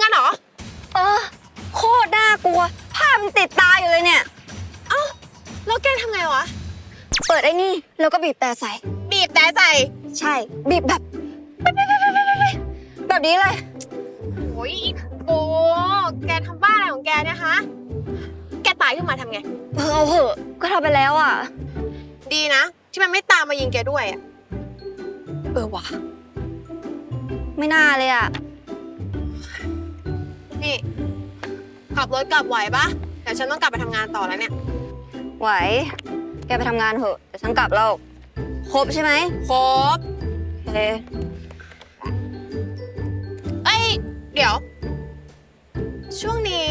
งั้นเหรอ เออ โคตรน่ากลัว ภาพมันติดตาอยู่เลยเนี่ย เอ้า แล้วแกทำไงวะ เปิดไอ้นี่แล้วก็บีบแต่ใส่ บีบแต่ใส่ใช่ บีบแบบแบบนี้เลย โอ้ยอีโบแกทำบ้าอะไรของแกเนี่ยฮะ แกตายขึ้นมาทำไง เออเอาเหอะ ก็ทำไปแล้วอะ ดีนะ ที่มันไม่ตามมายิงแกด้วยอะเออว่ะ ไม่น่าเลยอะ นี่ ขับรถกลับไหวปะเดี๋ยวฉันต้องกลับไปทำงานต่อแล้วเนี่ย ไหว แกไปทำงานเถอะเดี๋ยวฉันกลับแล้วครบใช่ไหมครบ โอเคเอ้ย เดี๋ยว ช่วงนี้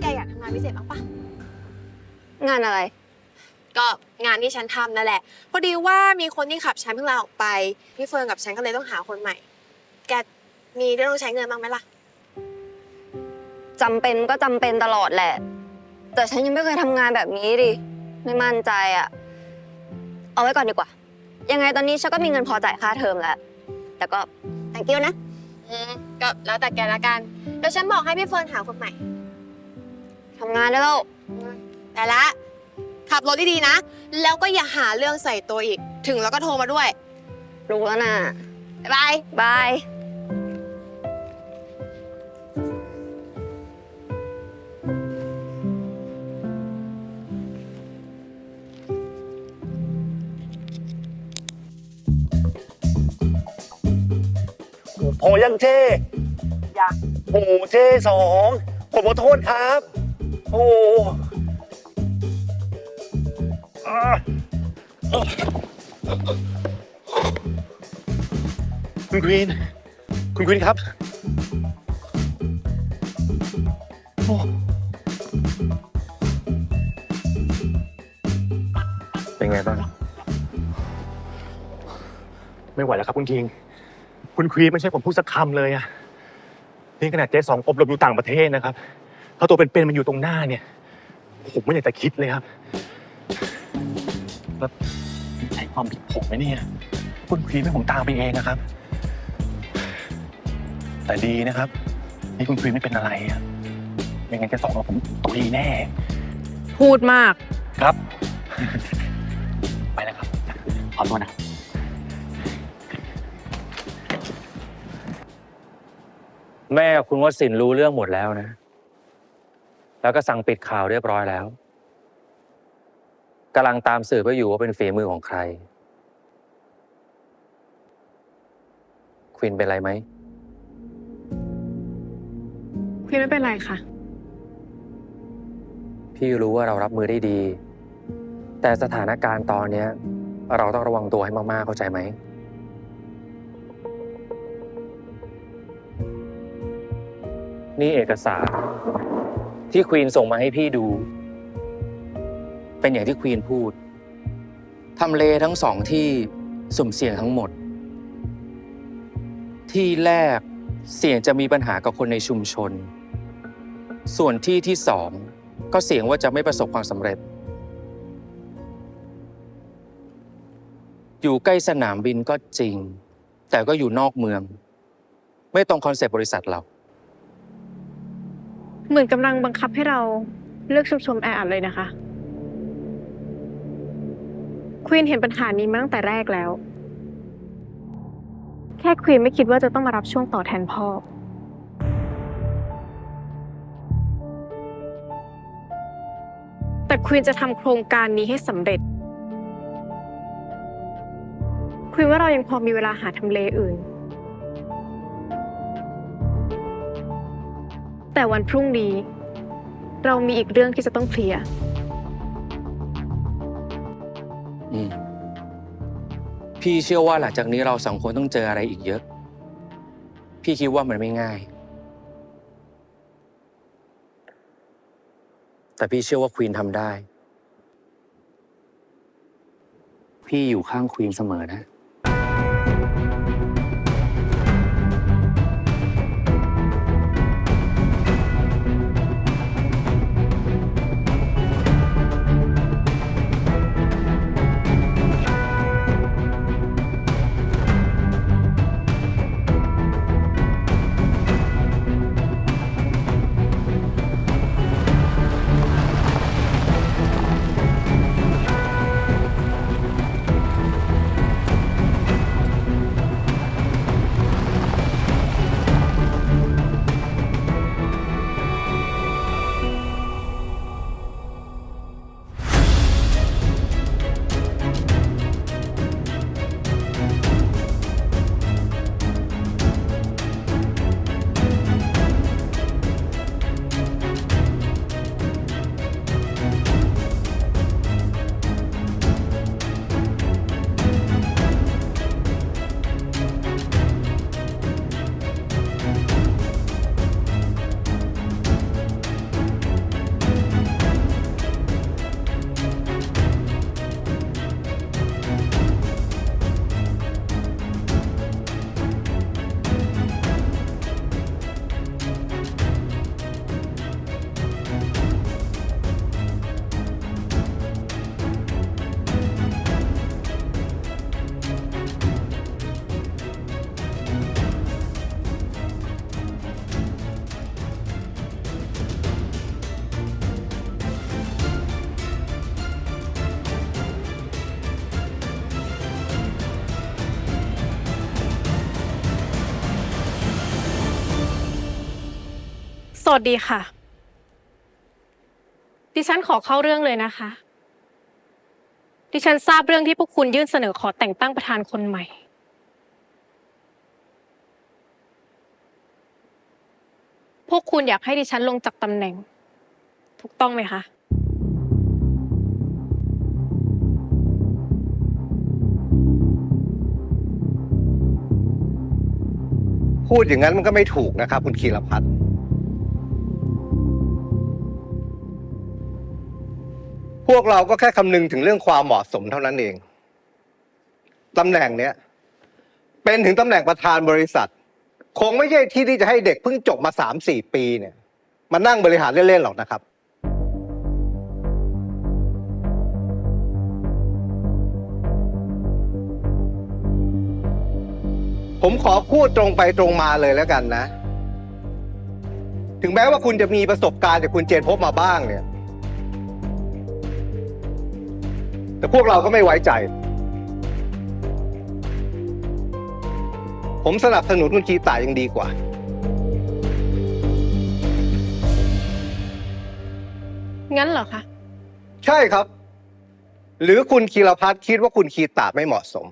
แกอยากทำงานพิเศษบ้างปะ งานอะไร ก็งานที่ฉันทำนั่นแหละ พอดีว่ามีคนที่ขับฉันเพิ่งลาออกไป พี่เฟิร์นกับฉันก็เลยต้องหาคนใหม่ แกมีเรื่องต้องใช้เงินบ้างไหมล่ะ จำเป็นก็จำเป็นตลอดแหละ แต่ฉันยังไม่เคยทำงานแบบนี้ดิ ไม่มั่นใจอะเอาไว้ก่อนดีกว่า ยังไงตอนนี้ฉันก็มีเงินพอจ่ายค่าเทอมแล้ว แต่ก็ thank you นะ อืมก็แล้วแต่แกละกัน เดี๋ยวฉันบอกให้พี่เฟิร์นหาคนใหม่ ทำงานได้แล้ว แต่ละ ขับรถดีๆนะ แล้วก็อย่าหาเรื่องใส่ตัวอีก ถึงแล้วก็โทรมาด้วย รู้แล้วนะบ๊ายบาย บาย พอยังเจ้ยังโอ้เจ้สองผมขอโทษครับ โอ้อ่าคุณควีน คุณควีนครับโอ้เป็นไงบ้าง ไม่ไหวแล้วครับคุณคิง คุณควีนไม่ใช่ผมพูดสักคำเลยอะนี่ขนาดเจ๊สองอบรมอยู่ต่างประเทศนะครับเขาตัวเป็นๆมันอยู่ตรงหน้าเนี่ย ผมไม่อยากจะคิดเลยครับแล้วใช่ความผิดผมไหมเนี่ยคุณควีนให้ผมตามไปเองนะครับ แต่ดีนะครับ นี่คุณควีนไม่เป็นอะไรอะไม่งั้นเจ๊สองกับผมตุยแน่ พูดมาก ครับ ไปแล้วครับ ขอโทษนะ แม่กับคุณวสินทร์รู้เรื่องหมดแล้วนะ แล้วก็สั่งปิดข่าวเรียบร้อยแล้วกำลังตามสืบไปอยู่ว่าเป็นฝีมือของใคร ควินเป็นไรไหมพี่ไม่เป็นไรค่ะ พี่รู้ว่าเรารับมือได้ดี แต่สถานการณ์ตอนเนี้ย เราต้องระวังตัวให้มาก ๆ เข้าใจไหม นี่เอกสาร ที่ควีนส่งมาให้พี่ดู เป็นอย่างที่ควีนพูดทำเลทั้งสองที่สุ่มเสี่ยงทั้งหมด ที่แรกเสี่ยงจะมีปัญหากับคนในชุมชน ส่วนที่ที่สองก็เสี่ยงว่าจะไม่ประสบความสำเร็จ อยู่ใกล้สนามบินก็จริง แต่ก็อยู่นอกเมือง ไม่ตรงคอนเซปต์บริษัทเรา เหมือนกำลังบังคับให้เราเลือกชุมชนแออัดเลยนะคะ ควีนเห็นปัญหานี้มาตั้งแต่แรกแล้ว แค่ควีนไม่คิดว่าจะต้องมารับช่วงต่อแทนพ่อ แต่ควีนจะทำโครงการนี้ให้สำเร็จ ควีนว่าเรายังพอมีเวลาหาทำเลอื่น แต่วันพรุ่งนี้ เรามีอีกเรื่องที่จะต้องเคลียร์อืมพี่เชื่อว่าหลังจากนี้เราสองคนต้องเจออะไรอีกเยอะ พี่คิดว่ามันไม่ง่าย แต่พี่เชื่อว่าควีนทำได้ พี่อยู่ข้างควีนเสมอนะ สวัสดีค่ะ ดิฉันขอเข้าเรื่องเลยนะคะ ดิฉันทราบเรื่องที่พวกคุณยื่นเสนอขอแต่งตั้งประธานคนใหม่ พวกคุณอยากให้ดิฉันลงจากตำแหน่ง ถูกต้องไหมคะ พูดอย่างนั้นมันก็ไม่ถูกนะครับ คุณคีรพัฒน์ วกเราก็แค่คำนึงถึงเรื่องความเหมาะสมเท่านั้นเองตำแหน่งเนี้ยเป็นถึงตำแหน่งประธานบริษัท คงไม่ใช่ที่ที่จะให้เด็กเพิ่งจบมาสามสี่ปีเนี่ยมานั่งบริหารเล่นๆหรอกนะครับ ผมขอพูดตรงไปตรงมาเลยแล้วกันนะ ถึงแม้ว่าคุณจะมีประสบการณ์จากคุณเจนพบมาบ้างเนี่ย แต่พวกเราก็ไม่ไว้ใจ ผมสนับสนุนคุณคีตายังดีกว่า งั้นเหรอคะ ใช่ครับ หรือคุณคีรพัฒน์คิดว่าคุณคีตาไม่เหมาะสม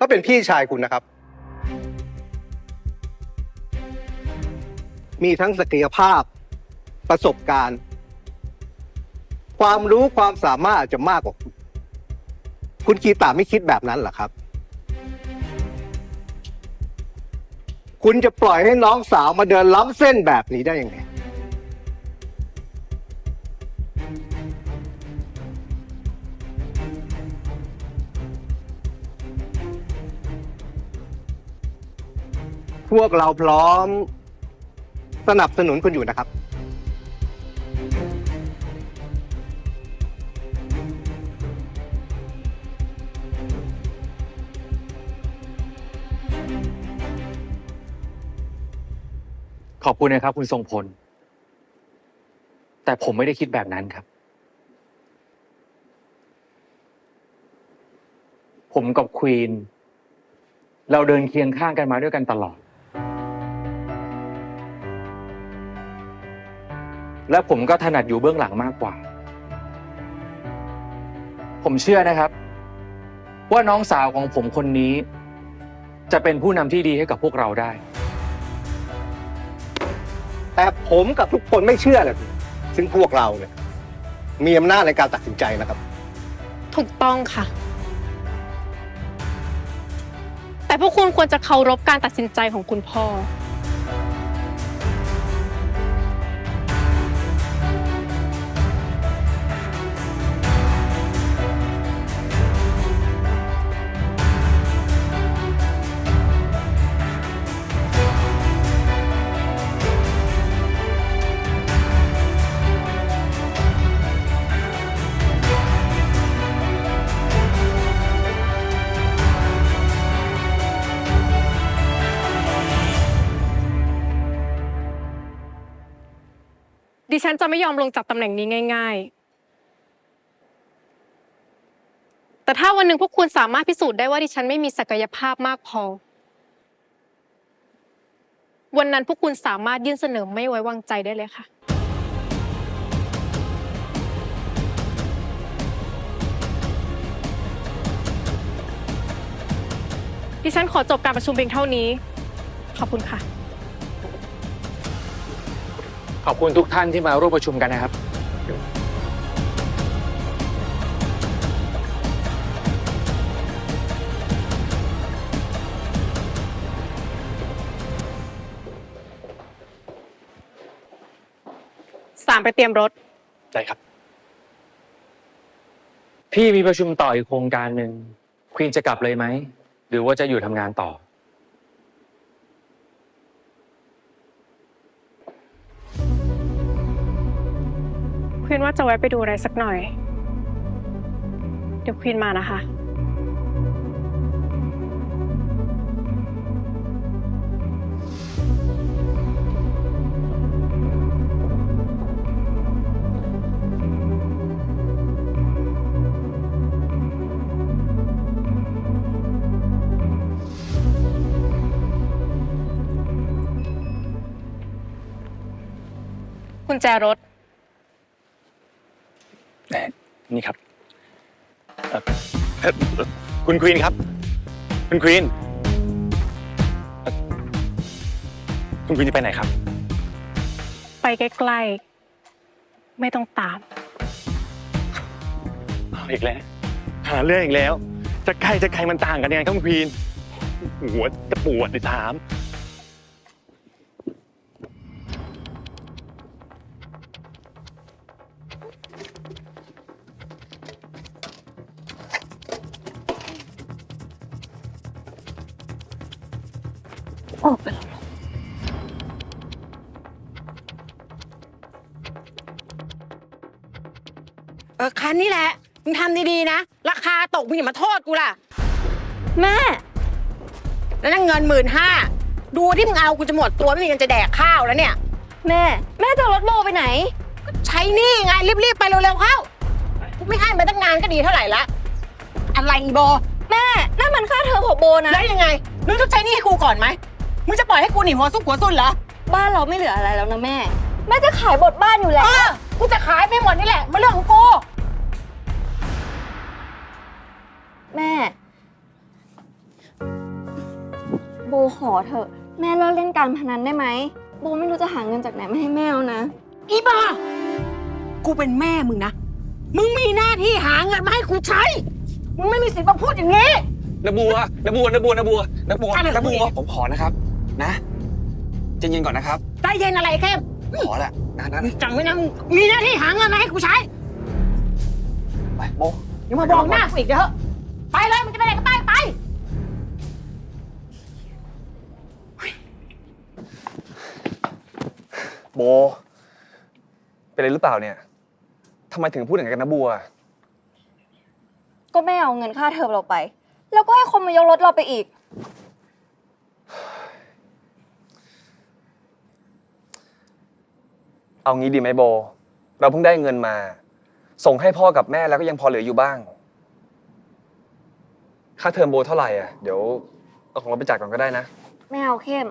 ก็เป็นพี่ชายคุณนะครับ มีทั้งศักยภาพประสบการณ์ ความรู้ความสามารถอาจจะมากกว่าคุณคุณคีตาไม่คิดแบบนั้นเหรอครับ คุณจะปล่อยให้น้องสาวมาเดินล้ำเส้นแบบนี้ได้ยังไง พวกเราพร้อม สนับสนุนคุณอยู่นะครับ ขอบคุณนะครับ คุณทรงพล แต่ผมไม่ได้คิดแบบนั้นครับ ผมกับควีน เราเดินเคียงข้างกันมาด้วยกันตลอด และผมก็ถนัดอยู่เบื้องหลังมากกว่า ผมเชื่อนะครับ ว่าน้องสาวของผมคนนี้ จะเป็นผู้นำที่ดีให้กับพวกเราได้ แต่ผมกับทุกคนไม่เชื่อเลยซึ่งพวกเราเนี่ยมีอำนาจในการตัดสินใจนะครับ ถูกต้องค่ะ แต่พวกคุณควรจะเคารพการตัดสินใจของคุณพ่อ ฉันจะไม่ยอมลงจากตำแหน่งนี้ง่าย ๆ แต่ถ้าวันหนึ่งพวกคุณสามารถพิสูจน์ได้ว่าดิฉันไม่มีศักยภาพมากพอ วันนั้นพวกคุณสามารถยื่นเสนอไม่ไว้วางใจได้เลยค่ะดิฉันขอจบการประชุมเพียงเท่านี้ ขอบคุณค่ะ ขอบคุณทุกท่านที่มาร่วมประชุมกันนะครับ สามไปเตรียมรถ ได้ครับ พี่มีประชุมต่ออีกโครงการหนึ่งควีนจะกลับเลยไหม หรือว่าจะอยู่ทำงานต่อ ควีนว่าจะแวะไปดูอะไรสักหน่อย เดี๋ยวควีนมานะคะ กุญแจรถ นี่ครับเอ่อเอ่อเอ่อคุณควีนครับ คุณควีนเอ่อคุณควีนจะไปไหนครับ ไปใกล้ๆ ไม่ต้องตาม เอาอีกแล้วหาเรื่องอีกแล้ว จะใกล้จะไกลมันต่างกันยังไงครับคุณควีนหัวจะปวดเลยถาม เออคันนี่แหละ มึงทำดีๆนะ ราคาตกมึงอย่ามาโทษกูล่ะ แม่ แล้วนั่นเงินหมื่นห้า ดูที่มึงเอากูจะหมดตัวไม่มีเงินจะแดกข้าวแล้วเนี่ย แม่ แม่จะเอารถโบไปไหนใช้หนี่ไงรีบๆไปเร็วๆเข้า กูไม่ให้มาตั้งนานก็ดีเท่าไหร่ละ อะไรอีโบ แม่นั่นมันค่าเทอมของโบนะ แล้วยังไงมึงต้องใช้หนี่ให้กูก่อนไหม มึงจะปล่อยให้กูหนีหัวซุกหัวซุนเหรอ บ้านเราไม่เหลืออะไรแล้วนะแม่ แม่จะขายบทบ้านอยู่แล้ว เออ กูจะขายไปหมดนี่แหละมันเรื่องของกู แม่ โบขอเถอะ แม่เลิกเล่นการพนันได้ไหม โบไม่รู้จะหาเงินจากไหนมาให้แม่แล้วนะ อีบอกูเป็นแม่มึงนะ มึงมีหน้าที่หาเงินมาให้กูใช้ มึงไม่มีสิทธิ์มาพูดอย่างนี้ นบัว นบัว นบัว นบัว นบัว อะไรนบัวของมึงผมขอนะครับ นะใจเย็นก่อนนะครับ ใจเย็นอะไรเข้มขอแหละนะนะมึงจำไว้นะมึงมีหน้าที่หาเงินมาให้กูใช้ไปโบอย่ามาบอกหน้ากูอีกเถอะไปเลยมึงจะไปไหนก็ไปไปโบเป็นอะไรหรือเปล่าเนี่ยทำไมถึงพูดอย่างนั้นกับนบัว ก็แม่เอาเงินค่าเทอมเราไป แล้วก็ให้คนมายกรถเราไปอีก เอางี้ดีไหมโบ เราเพิ่งได้เงินมา ส่งให้พ่อกับแม่แล้วก็ยังพอเหลืออยู่บ้าง ค่าเทอมโบเท่าไหร่อะ เดี๋ยวเอาของเราไปจ่ายก่อนก็ได้นะ ไม่เอาเข้ม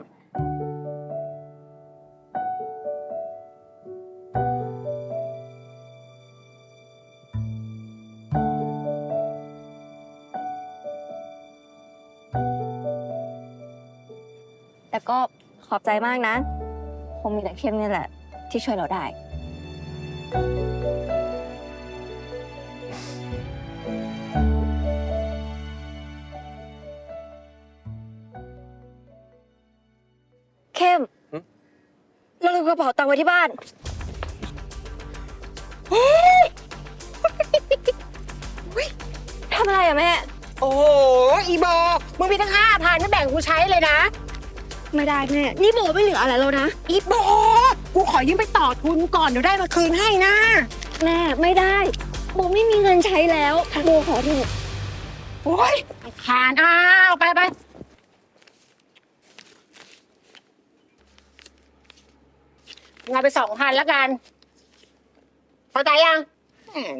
แต่ก็ขอบใจมากนะ คงมีแต่เข้มนี่แหละ ที่ช่วยเราได้ เข้มหึเราลืมกระเป๋าตังค์ไว้ที่บ้านทำอะไรอะแม่ โอ้โห อีโบมึงมีทั้งห้าพันไม่แบ่งกูใช้เลยนะ ไม่ได้แม่ นี่โบไม่เหลืออะไรแล้วนะ อีโบ กูขอยืมไปต่อทุนก่อนเดี๋ยวได้มาคืนให้นะแม่ไม่ได้โบไม่มีเงินใช้แล้วโบขอเถอะโอ้ยขานอ้าวไปไปงานไปสองพันแล้วกันพอใจยังอืม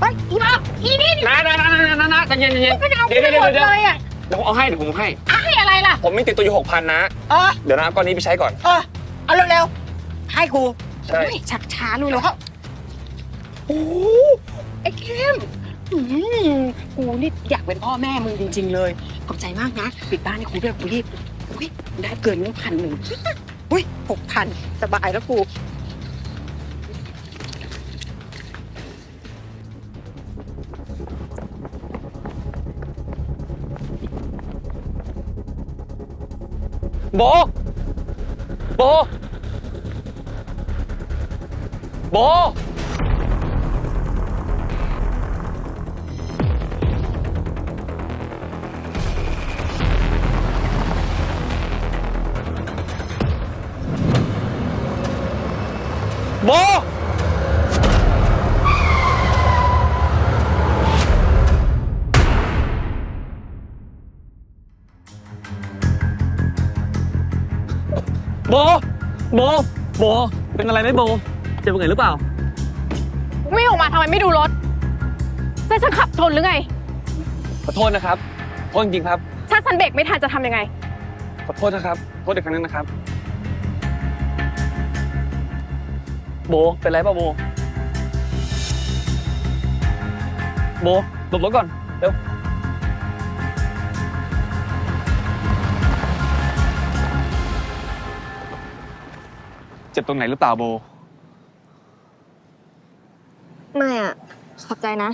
เฮ้ยอีโบอีนี่ดินะนะนะนะนะนะใจเย็นใจเย็นก็จะเอาเดี๋ยวไปเดี๋ยวหมดเดี๋ยว เลยอะเดี๋ยวผมเอาให้เดี๋ยวผมให้ ให้อะไรล่ะ ผมมีติดตัวอยู่หกพันนะ เออเดี๋ยวนะเอาก้อนนี้ไปใช้ก่อน เออเอาเร็วๆให้กูใช่เฮ้ยชักช้าเร็วๆเข้าโอ้โหไอ้เข้มอืมกูนี่อยากเป็นพ่อแม่มึงจริง ๆ เลย ขอบใจมากนะ ปิดบ้านให้กูด้วยกูรีบอุ้ยได้เกินเงินพันหนึ่งอุ้ยหกพันสบายแล้วกู โบโบ เป็นอะไรไหมโบ เจ็บตรงไหนหรือเปล่า ไม่ออกมาทำไมไม่ดูรถจะฉันขับชนหรือไง ขอโทษนะครับโทษจริงๆครับ ถ้าฉันเบรกไม่ทันจะทำยังไง ขอโทษนะครับโทษอีกครั้งนึงนะครับ โบ เป็นไรเปล่าโบ โบหลบรถก่อน เร็ว เจ็บตรงไหนหรือเปล่าโบ ไม่อะ ขอบใจนะ